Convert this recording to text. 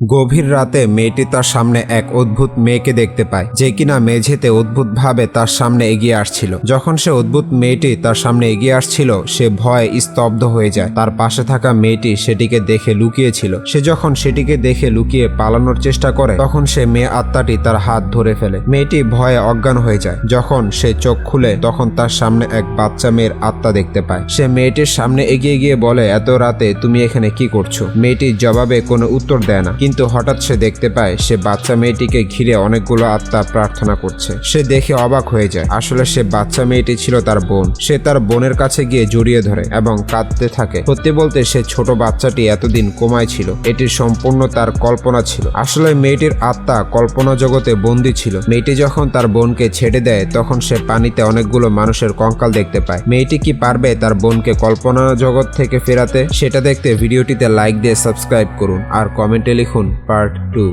গভীর রাতে মেয়েটি তার সামনে এক অদ্ভুত মেয়েকে দেখতে পায়, যে কিনা মেঝেতে অদ্ভুতভাবে তার সামনে এগিয়ে আসছিল। যখন সে অদ্ভুত মেয়েটি তার সামনে এগিয়ে আসছিল, সে ভয়ে স্তব্ধ হয়ে যায়। তার পাশে থাকা মেয়েটি সেটিকে দেখে লুকিয়েছিল। সে যখন সেটিকে দেখে লুকিয়ে পালানোর চেষ্টা করে, তখন সে মেয়ে আত্মাটি তার হাত ধরে ফেলে। মেয়েটি ভয়ে অজ্ঞান হয়ে যায়। যখন সে চোখ খুলে, তখন তার সামনে এক বাচ্চা মেয়ের আত্মা দেখতে পায়। সে মেয়েটির সামনে এগিয়ে গিয়ে বলে, এত রাতে তুমি এখানে কি করছ? মেয়েটির জবাবে কোনো উত্তর দেয় না। কিন্তু হঠাৎ সে দেখতে পায়, সে বাচ্চা মেয়েটিকে ঘিরে অনেকগুলো আত্মা প্রার্থনা করছে। সে দেখে অবাক হয়ে যায়, আসলে সে বাচ্চা মেয়েটি ছিল তার বোন। সে তার বোনের কাছে গিয়ে জড়িয়ে ধরে এবং কাঁদতে থাকে। সত্যি বলতে সে ছোট বাচ্চাটি এতদিন কোমায় ছিল, এটি সম্পূর্ণ তার কল্পনা ছিল। আসলে মেয়েটির আত্মা কল্পনা জগতে বন্দী ছিল। মেয়েটি যখন তার বোনকে ছেড়ে দেয়, তখন সে পানিতে অনেকগুলো মানুষের কঙ্কাল দেখতে পায়। মেয়েটি কি পারবে তার বোনকে কল্পনা জগৎ থেকে ফেরাতে? সেটা দেখতে ভিডিওটিতে লাইক দিয়ে সাবস্ক্রাইব করুন আর কমেন্টে লিখুন পার্ট টু